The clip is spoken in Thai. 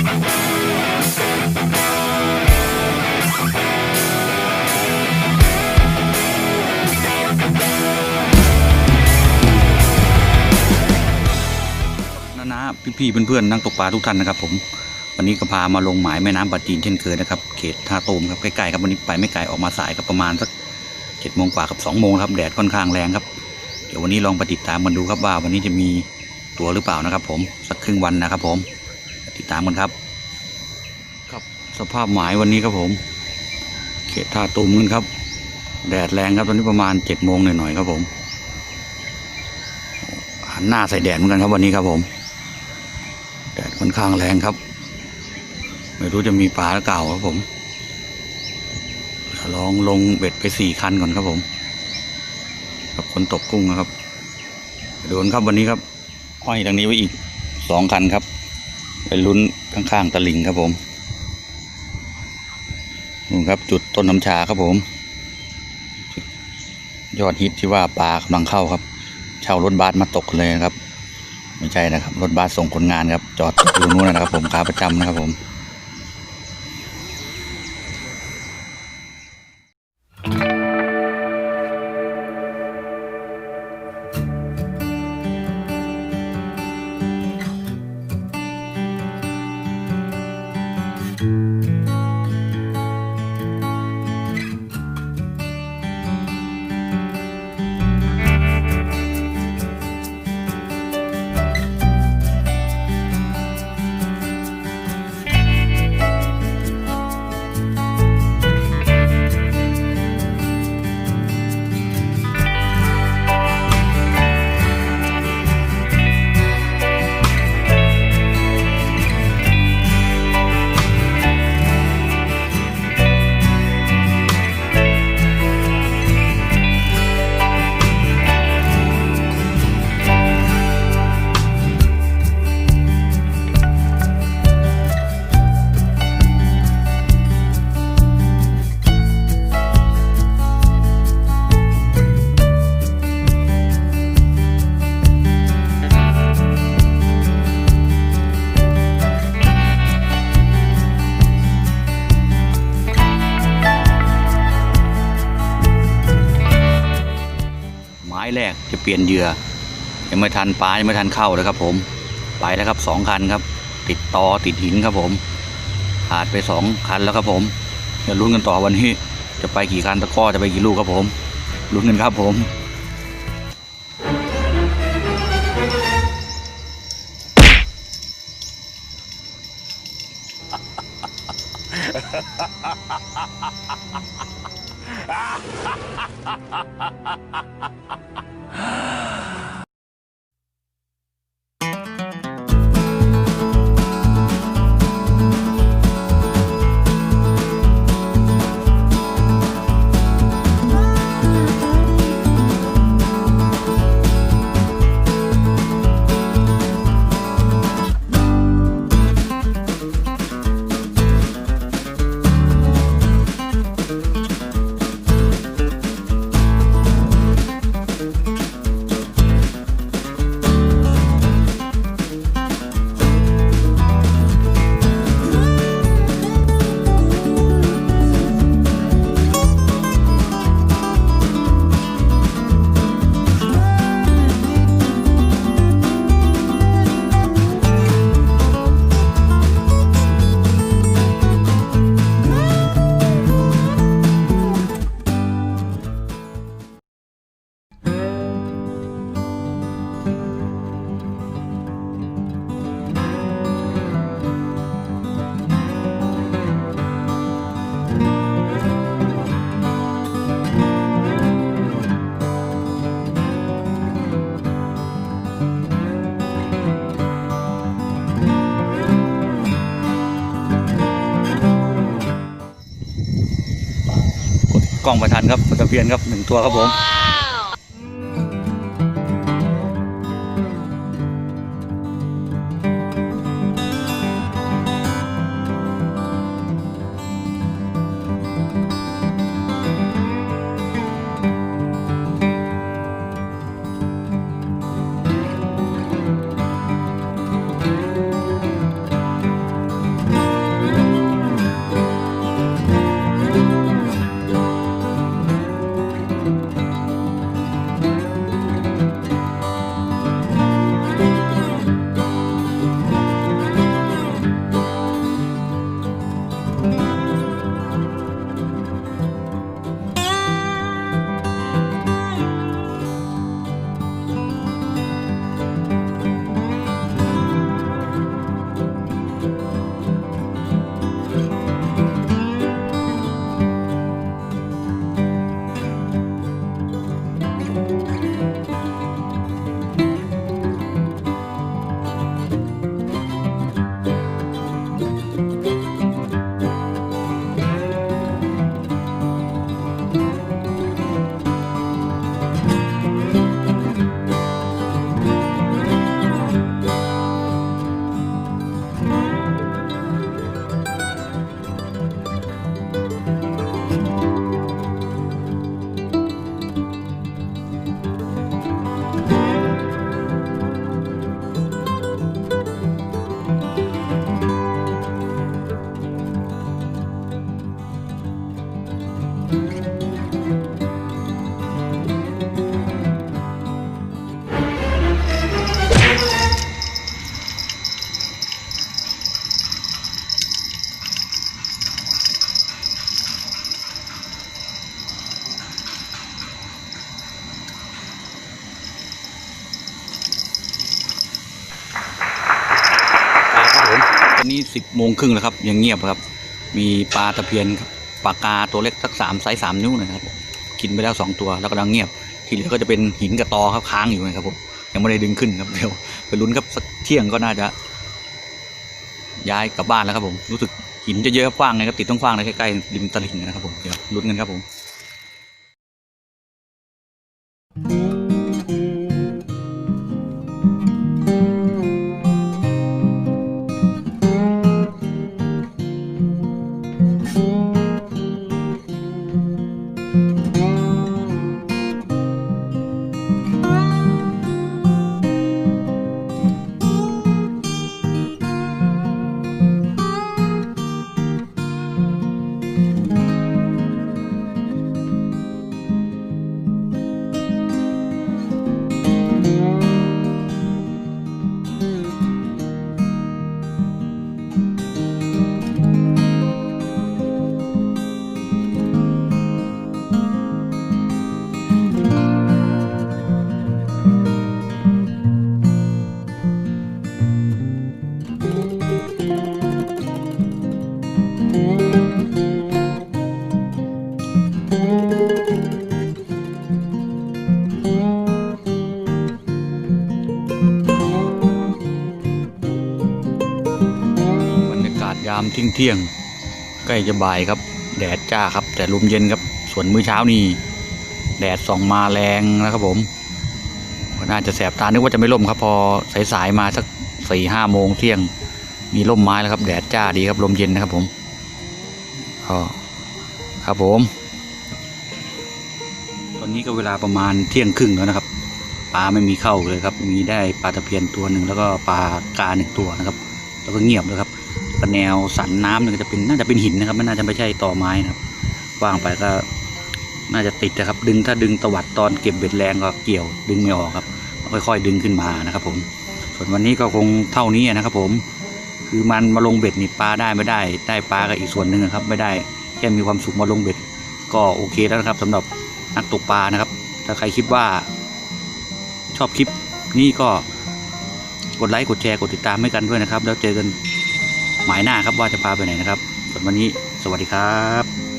นะนะพี่ๆเพื่อนๆนักตกปลาทุกท่านนะครับ ผมวันนี้ก็พามาลงหมายแม่น้ำปาจีนเช่นเคยนะครับเขตท่าตูมครับใกล้ๆครับวันนี้ไปไม่ไกลออกมาสายครับประมาณสักเจ็ดโมงกว่ากับสองโมงครับแดดค่อนข้างแรงครับเดี๋ยววันนี้ลองไปติดตามกันดูครับว่าวันนี้จะมีตัวหรือเปล่านะครับ ผมสักครึ่งวันนะครับผม ติดตามกันครับ ครับสภาพหมายวันนี้ครับผม เขตท่าตูมกันครับ แดดแรงครับตอนนี้ประมาณเจ็ดโมงหน่อยๆครับผมหันหน้าใส่แดดเหมือนกันครับวันนี้ครับผม แดดค่อนข้างแรงครับ ไม่รู้จะมีปลาหรือเปล่าครับผมลองลงเบ็ดไปสี่คันก่อนครับผม กับคนตกกุ้งนะครับโดนครับวันนี้ครับห้อยทางนี้ไว้อีกสองคันครับ ไปลุ้นข้างๆตะลิงครับผมนู่นครับจุดต้นน้ำชาครับผม ยอดฮิตที่ว่าปลากำลังเข้าครับ เช่ารถบัสมาตกเลยนะครับ ไม่ใช่นะครับ รถบัสส่งคนงานครับ จอดอยู่นู้นนะครับผมขาประจำนะครับผม เปลี่ยนเหยื่อยังไม่ทันปลายังไม่ทันเข้าเลยครับผมไปแล้วครับสองคันครับ ติดตอติดหินครับผมขาดไปสองคันแล้วครับผมเดี๋ยวลุ้นกันต่อวันนี้จะไปกี่คันตะก้อจะไปกี่ลูกครับผมลุ้นกันครับผม はあ。 กล้องประทันครับปลาตะเพียนครับหนึ่งตัวครับผม นี้สิบโมงครึ่งแล้วครับ ยังเงียบครับ มีปลาตะเพียนปลากาตัวเล็กสักสามไซส์สามนิ้วนะครับ กินไปแล้วสองตัวแล้วกำลังเงียบ ที่เหลือก็จะเป็นหินกับตอครับค้างอยู่นะครับผมยังไม่ได้ดึงขึ้นครับเดี๋ยวไปลุ้นครับสักเที่ยงก็น่าจะ ย้ายกลับบ้านแล้วครับผมรู้สึกหินจะเยอะกว้างนะครับติดต้องกว้างเลยใกล้ๆริมตลิ่งนะครับผมเดี๋ยวลุ้นกันครับผมามเที่ยงเที่ยงใกล้จะบ่ายครับ แดดจ้าครับ แต่ลมเย็นครับ ส่วนมื้อเช้านี่แดดส่องมาแรงนะครับผมน่าจะแสบตานึกว่าจะไม่ล่มครับ พอสายๆมาสักสี่ห้าโมงเที่ยง มีร่มไม้แล้วครับ แดดจ้าดีครับลมเย็นนะครับผมก็ครับผม ตอนนี้ก็เวลาประมาณเที่ยงครึ่งแล้วนะครับปลาไม่มีเข้าเลยครับ มีได้ปลาตะเพียนตัวหนึ่งแล้วก็ปลากาหนึ่งตัวนะครับ แล้วก็เงียบเลยครับ แนวสันน้ำเนี่ยก็จะเป็นน่าจะเป็นหินนะครับไม่น่าจะไม่ใช่ต่อไม้นะครับวางไปก็น่าจะติดนะครับ ดึงถ้าดึงตวัดตอนเก็บเบ็ดแรงก็เกี่ยวดึงไม่ออกครับ ค่อยๆ ดึงขึ้นมานะครับ ผม ส่วนวันนี้ก็คงเท่านี้นะครับ ผม คือมันมาลงเบ็ดนี่ปลาได้ไม่ได้ ได้ปลาก็อีกส่วนหนึ่งนะครับ ไม่ได้แค่มีความสุขมาลงเบ็ด ก็โอเคแล้วนะครับสำหรับนักตกปลานะครับ ถ้าใครคิดว่า ชอบคลิปนี้ก็กดไลค์กดแชร์กดติดตามให้กันด้วยนะครับ แล้วเจอกัน หมายหน้าครับว่าจะพาไปไหนนะครับส่วนวันนี้สวัสดีครับ